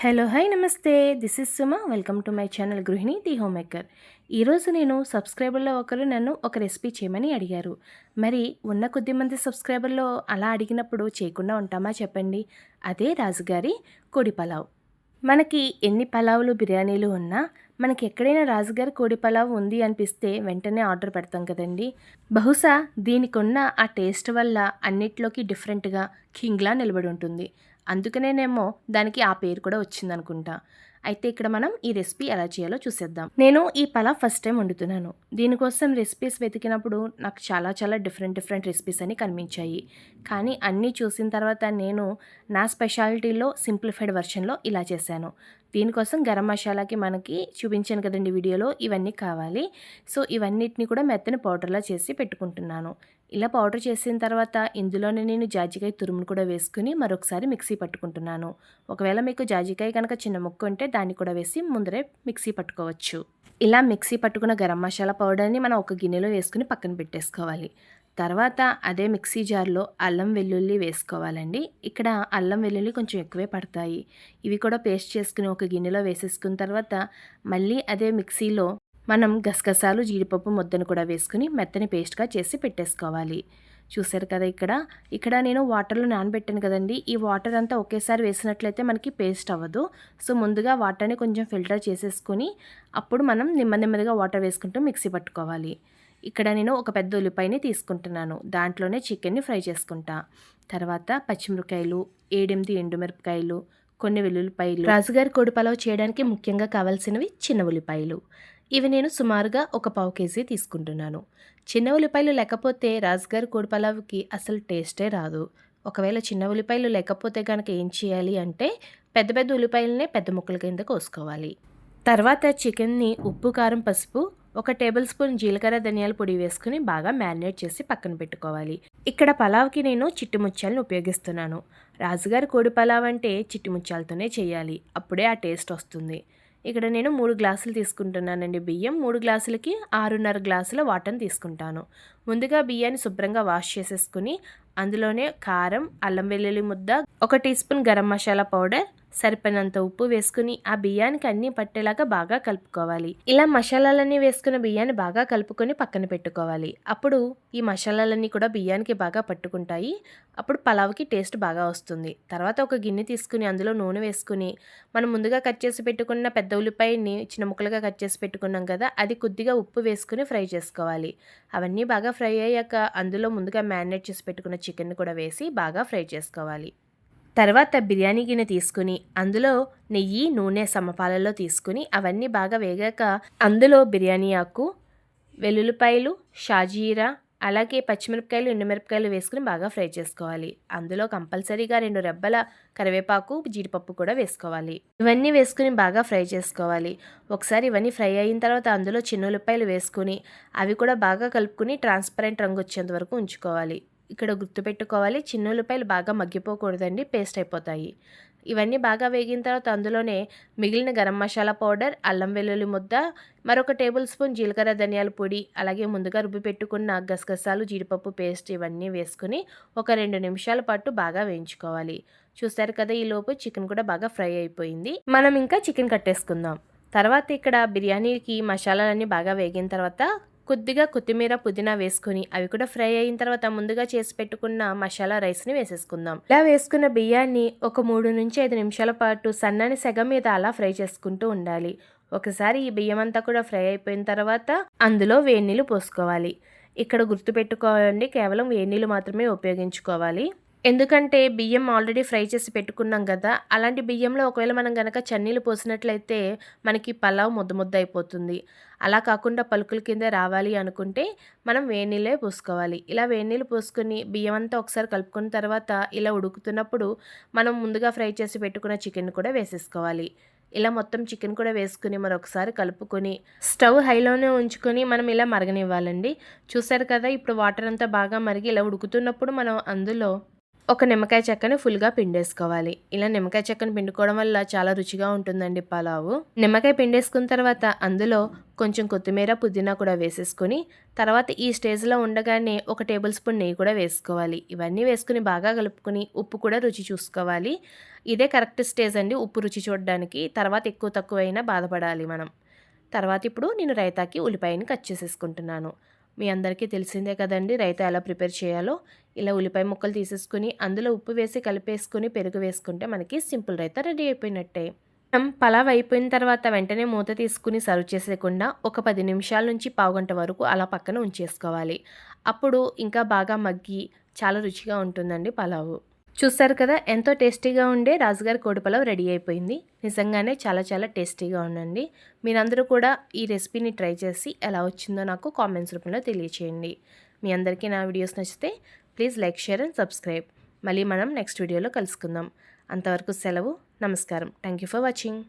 Hello hi నమస్తే. This is Suma welcome to my channel గృహిణి the home maker ఈరోజు నేను సబ్స్క్రైబర్లో ఒకరు నన్ను ఒక రెసిపీ చేయమని అడిగారు. మరి ఉన్న కొద్ది మంది సబ్స్క్రైబర్లో అలా అడిగినప్పుడు చేయకుండా ఉంటామా చెప్పండి? అదే రాజుగారి కోడి పలావ్. మనకి ఎన్ని పలావులు బిర్యానీలు ఉన్నా మనకి ఎక్కడైనా రాజుగారి కోడి పలావ్ ఉంది అనిపిస్తే వెంటనే ఆర్డర్ పెడతాం కదండి. బహుశా దీనికి ఉన్న ఆ టేస్ట్ వల్ల అన్నిట్లోకి డిఫరెంట్గా కింగ్లా నిలబడి ఉంటుంది. అందుకనేనేమో దానికి ఆ పేరు కూడా వచ్చిందనుకుంటా. అయితే ఇక్కడ మనం ఈ రెసిపీ ఎలా చేయాలో చూసేద్దాం. నేను ఈ పలా ఫస్ట్ టైం వండుతున్నాను. దీనికోసం రెసిపీస్ వెతికినప్పుడు నాకు చాలా చాలా డిఫరెంట్ డిఫరెంట్ రెసిపీస్ అని కనిపించాయి. కానీ అన్నీ చూసిన తర్వాత నేను నా స్పెషాలిటీలో సింప్లిఫైడ్ వెర్షన్లో ఇలా చేశాను. దీనికోసం గరం మసాలాకి మనకి చూపించాను కదండి వీడియోలో ఇవన్నీ కావాలి. సో ఇవన్నిటిని కూడా మెత్తని పౌడర్లా చేసి పెట్టుకుంటున్నాను. ఇలా పౌడర్ చేసిన తర్వాత ఇందులోనే నేను జాజికాయ తురుమును కూడా వేసుకుని మరొకసారి మిక్సీ పట్టుకుంటున్నాను. ఒకవేళ మీకు జాజికాయ కనుక చిన్న ముక్క ఉంటే దాన్ని కూడా వేసి ముందరే మిక్సీ పట్టుకోవచ్చు. ఇలా మిక్సీ పట్టుకున్న గరం మసాలా పౌడర్ని మనం ఒక గిన్నెలో వేసుకుని పక్కన పెట్టేసుకోవాలి. తర్వాత అదే మిక్సీ జార్లో అల్లం వెల్లుల్లి వేసుకోవాలండి. ఇక్కడ అల్లం వెల్లుల్లి కొంచెం ఎక్కువే పడతాయి. ఇవి కూడా పేస్ట్ చేసుకుని ఒక గిన్నెలో వేసేసుకున్న తర్వాత మళ్ళీ అదే మిక్సీలో మనం గసగసాలు జీడిపప్పు ముద్దను కూడా వేసుకుని మెత్తని పేస్ట్గా చేసి పెట్టేసుకోవాలి. చూసారు కదా ఇక్కడ? ఇక్కడ నేను వాటర్లో నానబెట్టాను కదండి. ఈ వాటర్ అంతా ఒకేసారి వేసినట్లయితే మనకి పేస్ట్ అవ్వదు. సో ముందుగా వాటర్ని కొంచెం ఫిల్టర్ చేసేసుకొని అప్పుడు మనం నెమ్మది నెమ్మదిగా వాటర్ వేసుకుంటూ మిక్సీ పట్టుకోవాలి. ఇక్కడ నేను ఒక పెద్ద ఉల్లిపాయని తీసుకుంటున్నాను. దాంట్లోనే చికెన్ని ఫ్రై చేసుకుంటా. తర్వాత పచ్చిమిరపకాయలు ఏడెనిమిది ఎండుమిరపకాయలు కొన్ని వెల్లుల్లిపాయలు. రాజుగారి కోడి పలావ్ చేయడానికి ముఖ్యంగా కావాల్సినవి చిన్న ఉల్లిపాయలు. ఇవి నేను సుమారుగా ఒక పావు కేజీ తీసుకుంటున్నాను. చిన్న ఉల్లిపాయలు లేకపోతే రాజుగారి కోడి పలావుకి అసలు టేస్టే రాదు. ఒకవేళ చిన్న ఉల్లిపాయలు లేకపోతే కనుక ఏం చేయాలి అంటే పెద్ద పెద్ద ఉల్లిపాయలనే పెద్ద ముక్కల కింద కోసుకోవాలి. తర్వాత చికెన్ని ఉప్పు కారం పసుపు ఒక టేబుల్ స్పూన్ జీలకర్ర ధనియాల పొడి వేసుకుని బాగా మ్యారినేట్ చేసి పక్కన పెట్టుకోవాలి. ఇక్కడ పలావ్కి నేను చిట్టి ముత్యాలను ఉపయోగిస్తున్నాను. రాజుగారి కోడి పలావ్ అంటే చిట్టి ముత్యాలతోనే చేయాలి. అప్పుడే ఆ టేస్ట్ వస్తుంది. ఇక్కడ నేను మూడు గ్లాసులు తీసుకుంటున్నానండి బియ్యం. మూడు గ్లాసులకి ఆరున్నర గ్లాసుల వాటర్ని తీసుకుంటాను. ముందుగా బియ్యాన్ని శుభ్రంగా వాష్ చేసేసుకుని అందులోనే కారం అల్లం వెల్లుల్లి ముద్ద ఒక teaspoon garam masala powder సరిపోయినంత ఉప్పు వేసుకుని ఆ బియ్యానికి అన్నీ పట్టేలాగా బాగా కలుపుకోవాలి. ఇలా మసాలాలన్నీ వేసుకున్న బియ్యాన్ని బాగా కలుపుకొని పక్కన పెట్టుకోవాలి. అప్పుడు ఈ మసాలాలన్నీ కూడా బియ్యానికి బాగా పట్టుకుంటాయి. అప్పుడు పలావ్కి టేస్ట్ బాగా వస్తుంది. తర్వాత ఒక గిన్నె తీసుకుని అందులో నూనె వేసుకుని మనం ముందుగా కట్ చేసి పెట్టుకున్న పెద్ద ఉల్లిపాయని చిన్న ముక్కలుగా కట్ చేసి పెట్టుకున్నాం కదా అది కొద్దిగా ఉప్పు వేసుకుని ఫ్రై చేసుకోవాలి. అవన్నీ బాగా ఫ్రై అయ్యాక అందులో ముందుగా మ్యారినేట్ చేసి పెట్టుకున్న చికెన్ కూడా వేసి బాగా ఫ్రై చేసుకోవాలి. తర్వాత బిర్యానీ గిన్నె తీసుకుని అందులో నెయ్యి నూనె సమపాలలో తీసుకుని అవన్నీ బాగా వేగాక అందులో బిర్యానీ ఆకు వెల్లుల్లిపాయలు షాజీరా అలాగే పచ్చిమిరపకాయలు ఎండుమిరపకాయలు వేసుకుని బాగా ఫ్రై చేసుకోవాలి. అందులో కంపల్సరీగా రెండు రెబ్బల కరివేపాకు జీడిపప్పు కూడా వేసుకోవాలి. ఇవన్నీ వేసుకుని బాగా ఫ్రై చేసుకోవాలి. ఒకసారి ఇవన్నీ ఫ్రై అయిన తర్వాత అందులో చిన్న ఉల్లిపాయలు వేసుకుని అవి కూడా బాగా కలుపుకుని ట్రాన్స్పరెంట్ రంగు వచ్చేంత వరకు ఉంచుకోవాలి. ఇక్కడ గుర్తుపెట్టుకోవాలి చిన్న ఉల్లిపాయలు బాగా మగ్గిపోకూడదండి పేస్ట్ అయిపోతాయి. ఇవన్నీ బాగా వేగిన తర్వాత అందులోనే మిగిలిన గరం మసాలా పౌడర్ అల్లం వెల్లుల్లి ముద్ద మరొక టేబుల్ స్పూన్ జీలకర్ర ధనియాల పొడి అలాగే ముందుగా రుబ్బి పెట్టుకున్న గసగసాలు జీడిపప్పు పేస్ట్ ఇవన్నీ వేసుకుని ఒక రెండు నిమిషాల పాటు బాగా వేయించుకోవాలి. చూస్తారు కదా ఈ లోపు చికెన్ కూడా బాగా ఫ్రై అయిపోయింది. మనం ఇంకా చికెన్ కట్టేసుకుందాం. తర్వాత ఇక్కడ బిర్యానీకి మసాలాలన్నీ బాగా వేగిన తర్వాత కొద్దిగా కొత్తిమీర పుదీనా వేసుకుని అవి కూడా ఫ్రై అయిన తర్వాత ముందుగా చేసి పెట్టుకున్న మసాలా రైస్ని వేసేసుకుందాం. ఇలా వేసుకున్న బియ్యాన్ని ఒక మూడు నుంచి ఐదు నిమిషాల పాటు సన్నని సెగ మీద అలా ఫ్రై చేసుకుంటూ ఉండాలి. ఒకసారి ఈ బియ్యం అంతా కూడా ఫ్రై అయిపోయిన తర్వాత అందులో వేడి నీళ్ళు పోసుకోవాలి. ఇక్కడ గుర్తుపెట్టుకోవాలండి కేవలం వేడి నీళ్ళు మాత్రమే ఉపయోగించుకోవాలి. ఎందుకంటే బియ్యం ఆల్రెడీ ఫ్రై చేసి పెట్టుకున్నాం కదా అలాంటి బియ్యంలో ఒకవేళ మనం కనుక చన్నీలు పోసినట్లయితే మనకి పలావ్ ముద్ద ముద్ద అయిపోతుంది. అలా కాకుండా పలుకుల కింద రావాలి అనుకుంటే మనం వేణీళ్ళే పోసుకోవాలి. ఇలా వేణీళ్ళు పోసుకొని బియ్యం అంతా ఒకసారి కలుపుకున్న తర్వాత ఇలా ఉడుకుతున్నప్పుడు మనం ముందుగా ఫ్రై చేసి పెట్టుకున్న చికెన్ కూడా వేసేసుకోవాలి. ఇలా మొత్తం చికెన్ కూడా వేసుకుని మరొకసారి కలుపుకొని స్టవ్ హైలోనే ఉంచుకొని మనం ఇలా మరగనివ్వాలండి. చూసారు కదా ఇప్పుడు వాటర్ అంతా బాగా మరిగి ఇలా ఉడుకుతున్నప్పుడు మనం అందులో ఒక నిమ్మకాయ చెక్కని ఫుల్గా పిండేసుకోవాలి. ఇలా నిమ్మకాయ చెక్కను పిండుకోవడం వల్ల చాలా రుచిగా ఉంటుందండి పలావు. నిమ్మకాయ పిండేసుకున్న తర్వాత అందులో కొంచెం కొత్తిమీర పుదీనా కూడా వేసేసుకొని తర్వాత ఈ స్టేజ్లో ఉండగానే ఒక టేబుల్ స్పూన్ నెయ్యి కూడా వేసుకోవాలి. ఇవన్నీ వేసుకుని బాగా కలుపుకొని ఉప్పు కూడా రుచి చూసుకోవాలి. ఇదే కరెక్ట్ స్టేజ్ అండి ఉప్పు రుచి చూడడానికి. తర్వాత ఎక్కువ తక్కువైనా బాధపడాలి మనం. తర్వాత ఇప్పుడు నేను రైతాకి ఉల్లిపాయని కట్ చేసేసుకుంటున్నాను. మీ అందరికీ తెలిసిందే కదండి రైతా ఎలా ప్రిపేర్ చేయాలో. ఇలా ఉల్లిపాయ ముక్కలు తీసేసుకుని అందులో ఉప్పు వేసి కలిపేసుకుని పెరుగు వేసుకుంటే మనకి సింపుల్ రైతా రెడీ అయిపోయినట్టే. మనం పలావ్ అయిపోయిన తర్వాత వెంటనే మూత తీసుకుని సర్వ్ చేసేయకుండా ఒక పది నిమిషాల నుంచి పావుగంట వరకు అలా పక్కన ఉంచేసుకోవాలి. అప్పుడు ఇంకా బాగా మగ్గి చాలా రుచిగా ఉంటుందండి పలావు. చూస్తారు కదా ఎంతో టేస్టీగా ఉండే రాజుగారి కోడిపలావ్ రెడీ అయిపోయింది. నిజంగానే చాలా చాలా టేస్టీగా ఉండండి మీరందరూ కూడా ఈ రెసిపీని ట్రై చేసి ఎలా వచ్చిందో నాకు కామెంట్స్ రూపంలో తెలియచేయండి. మీ అందరికీ నా వీడియోస్ నచ్చితే please like share and subscribe. మళ్ళీ మనం నెక్స్ట్ వీడియోలో కలుసుకుందాం. అంతవరకు సెలవు నమస్కారం. Thank you for watching.